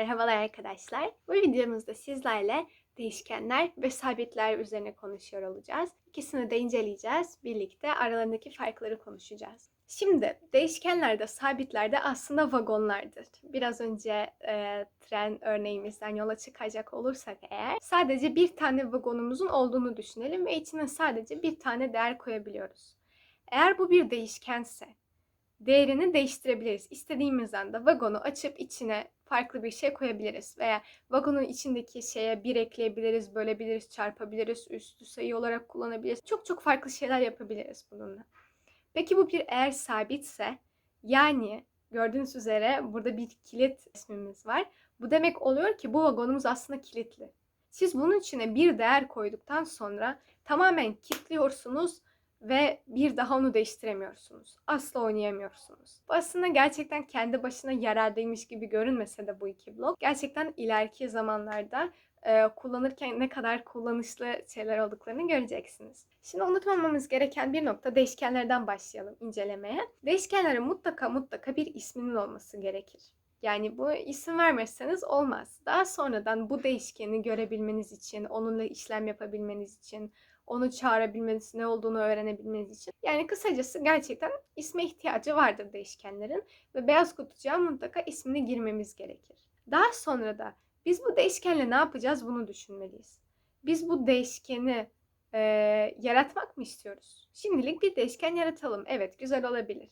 Merhabalar arkadaşlar. Bu videomuzda sizlerle değişkenler ve sabitler üzerine konuşuyor olacağız. İkisini de inceleyeceğiz. Birlikte aralarındaki farkları konuşacağız. Şimdi değişkenlerde, sabitlerde aslında vagonlardır. Biraz önce e, tren örneğimizden yola çıkacak olursak eğer sadece bir tane vagonumuzun olduğunu düşünelim ve içine sadece bir tane değer koyabiliyoruz. Eğer bu bir değişkense değerini değiştirebiliriz. İstediğimizden de vagonu açıp içine farklı bir şey koyabiliriz. Veya vagonun içindeki şeye bir ekleyebiliriz, bölebiliriz, çarpabiliriz, üstü sayı olarak kullanabiliriz. Çok çok farklı şeyler yapabiliriz bununla. Peki bu bir eğer sabitse yani gördüğünüz üzere burada bir kilit ismimiz var. Bu demek oluyor ki bu vagonumuz aslında kilitli. Siz bunun içine bir değer koyduktan sonra tamamen kilitliyorsunuz ve bir daha onu değiştiremiyorsunuz. Asla oynayamıyorsunuz. Bu aslında gerçekten kendi başına yarardaymış gibi görünmese de bu iki blok gerçekten ileriki zamanlarda e, kullanırken ne kadar kullanışlı şeyler olduklarını göreceksiniz. Şimdi unutmamamız gereken bir nokta değişkenlerden başlayalım incelemeye. Değişkenlerin mutlaka mutlaka bir isminin olması gerekir. Yani bu isim vermezseniz olmaz. Daha sonradan bu değişkeni görebilmeniz için, onunla işlem yapabilmeniz için, onu çağırabilmeniz, ne olduğunu öğrenebilmeniz için. Yani kısacası gerçekten isme ihtiyacı vardır değişkenlerin ve beyaz kutucuğa mutlaka ismini girmemiz gerekir. Daha sonra da biz bu değişkenle ne yapacağız bunu düşünmeliyiz. Biz bu değişkeni e, yaratmak mı istiyoruz? Şimdilik bir değişken yaratalım. Evet güzel olabilir.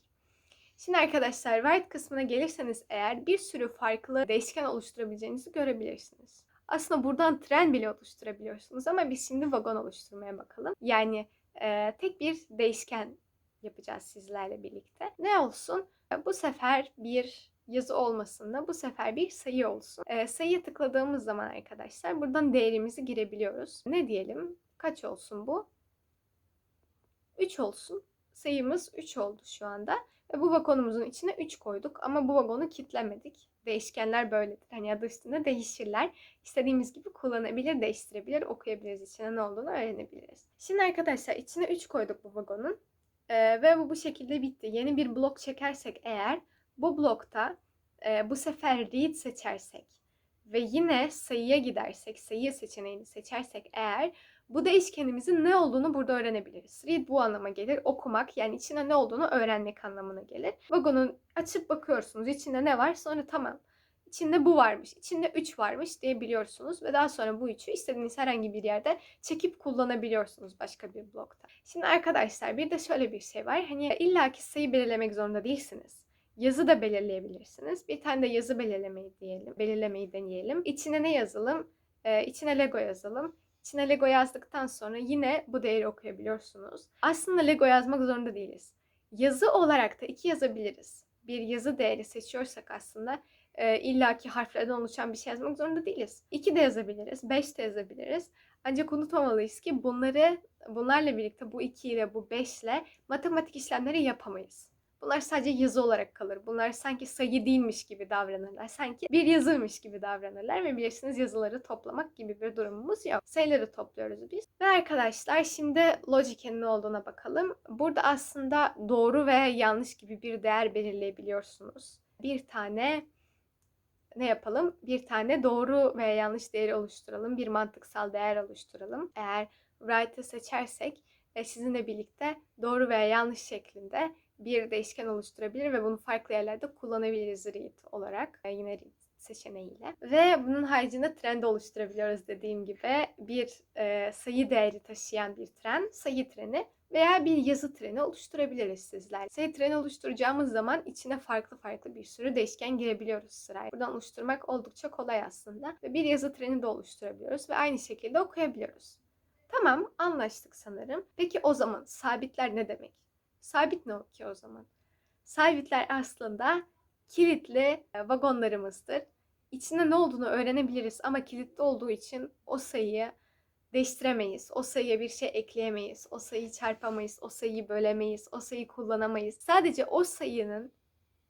Şimdi arkadaşlar write kısmına gelirseniz eğer bir sürü farklı değişken oluşturabileceğinizi görebilirsiniz. Aslında buradan tren bile oluşturabiliyorsunuz ama biz şimdi vagon oluşturmaya bakalım. Yani e, tek bir değişken yapacağız sizlerle birlikte. Ne olsun? Bu sefer bir yazı olmasın da bu sefer bir sayı olsun. E, sayıya tıkladığımız zaman arkadaşlar buradan değerimizi girebiliyoruz. Ne diyelim? Kaç olsun bu? 3 olsun. Sayımız 3 oldu şu anda. Ve bu vagonumuzun içine 3 koyduk ama bu vagonu kitlemedik. Değişkenler böyledir. Hani adı üstünde değişirler. İstediğimiz gibi kullanabilir, değiştirebilir, okuyabiliriz. içine ne olduğunu öğrenebiliriz. Şimdi arkadaşlar içine 3 koyduk bu vagonun. Ee, ve bu bu şekilde bitti. Yeni bir blok çekersek eğer bu blokta e, bu sefer read seçersek ve yine sayıya gidersek, sayı seçeneğini seçersek eğer bu değişkenimizin ne olduğunu burada öğrenebiliriz. Read bu anlama gelir. Okumak yani içinde ne olduğunu öğrenmek anlamına gelir. Vagonun açıp bakıyorsunuz içinde ne var sonra tamam. İçinde bu varmış, içinde 3 varmış diyebiliyorsunuz ve daha sonra bu 3'ü istediğiniz herhangi bir yerde çekip kullanabiliyorsunuz başka bir blokta. Şimdi arkadaşlar bir de şöyle bir şey var. Hani illaki sayı belirlemek zorunda değilsiniz. Yazı da belirleyebilirsiniz. Bir tane de yazı belirlemeyi diyelim. Belirlemeyi deneyelim. İçine ne yazalım? Ee, içine Lego yazalım. İçine Lego yazdıktan sonra yine bu değeri okuyabiliyorsunuz. Aslında Lego yazmak zorunda değiliz. Yazı olarak da iki yazabiliriz. Bir yazı değeri seçiyorsak aslında e, illaki harflerden oluşan bir şey yazmak zorunda değiliz. İki de yazabiliriz, beş de yazabiliriz. Ancak unutmamalıyız ki bunları bunlarla birlikte bu 2 ile bu 5 ile matematik işlemleri yapamayız. Bunlar sadece yazı olarak kalır. Bunlar sanki sayı değilmiş gibi davranırlar. Sanki bir yazıymış gibi davranırlar ve bilirsiniz yazıları toplamak gibi bir durumumuz yok. Sayıları topluyoruz biz. Ve arkadaşlar şimdi logic'in ne olduğuna bakalım. Burada aslında doğru ve yanlış gibi bir değer belirleyebiliyorsunuz. Bir tane ne yapalım? Bir tane doğru veya yanlış değeri oluşturalım. Bir mantıksal değer oluşturalım. Eğer right'ı seçersek ve sizinle birlikte doğru veya yanlış şeklinde bir değişken oluşturabilir ve bunu farklı yerlerde kullanabiliriz read olarak. E, yine read seçeneğiyle. Ve bunun haricinde trend oluşturabiliyoruz dediğim gibi. Bir e, sayı değeri taşıyan bir tren, sayı treni veya bir yazı treni oluşturabiliriz sizler. Sayı treni oluşturacağımız zaman içine farklı farklı bir sürü değişken girebiliyoruz sırayla. Buradan oluşturmak oldukça kolay aslında. Ve bir yazı treni de oluşturabiliyoruz ve aynı şekilde okuyabiliyoruz. Tamam anlaştık sanırım. Peki o zaman sabitler ne demek? Sabit ne ki o zaman? Sabitler aslında kilitli e, vagonlarımızdır. İçinde ne olduğunu öğrenebiliriz ama kilitli olduğu için o sayıyı değiştiremeyiz. O sayıya bir şey ekleyemeyiz. O sayıyı çarpamayız. O sayıyı bölemeyiz. O sayıyı kullanamayız. Sadece o sayının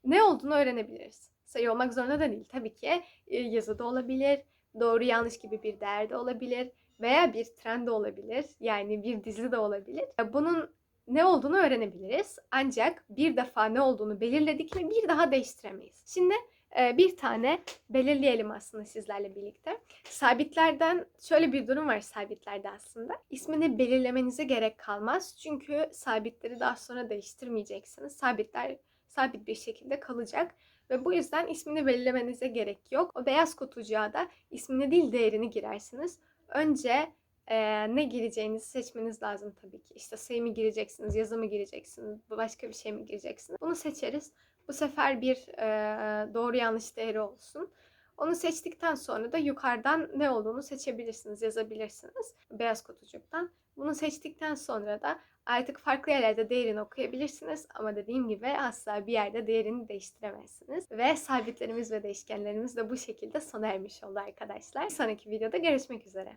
ne olduğunu öğrenebiliriz. Sayı olmak zorunda da değil. Tabii ki e, yazıda olabilir, doğru yanlış gibi bir değer de olabilir veya bir trend de olabilir. Yani bir dizi de olabilir. Bunun ne olduğunu öğrenebiliriz. Ancak bir defa ne olduğunu belirledik ve bir daha değiştiremeyiz. Şimdi e, bir tane belirleyelim aslında sizlerle birlikte. Sabitlerden şöyle bir durum var sabitlerde aslında. İsmini belirlemenize gerek kalmaz. Çünkü sabitleri daha sonra değiştirmeyeceksiniz. Sabitler sabit bir şekilde kalacak. Ve bu yüzden ismini belirlemenize gerek yok. O beyaz kutucuğa da ismini değil değerini girersiniz. Önce e, ne gireceğinizi seçmeniz lazım tabii ki. İşte sayı mı gireceksiniz, yazı mı gireceksiniz, başka bir şey mi gireceksiniz? Bunu seçeriz. Bu sefer bir e, doğru yanlış değeri olsun. Onu seçtikten sonra da yukarıdan ne olduğunu seçebilirsiniz, yazabilirsiniz beyaz kutucuktan. Bunu seçtikten sonra da artık farklı yerlerde değerini okuyabilirsiniz ama dediğim gibi asla bir yerde değerini değiştiremezsiniz. Ve sabitlerimiz ve değişkenlerimiz de bu şekilde sona ermiş oldu arkadaşlar. Bir sonraki videoda görüşmek üzere.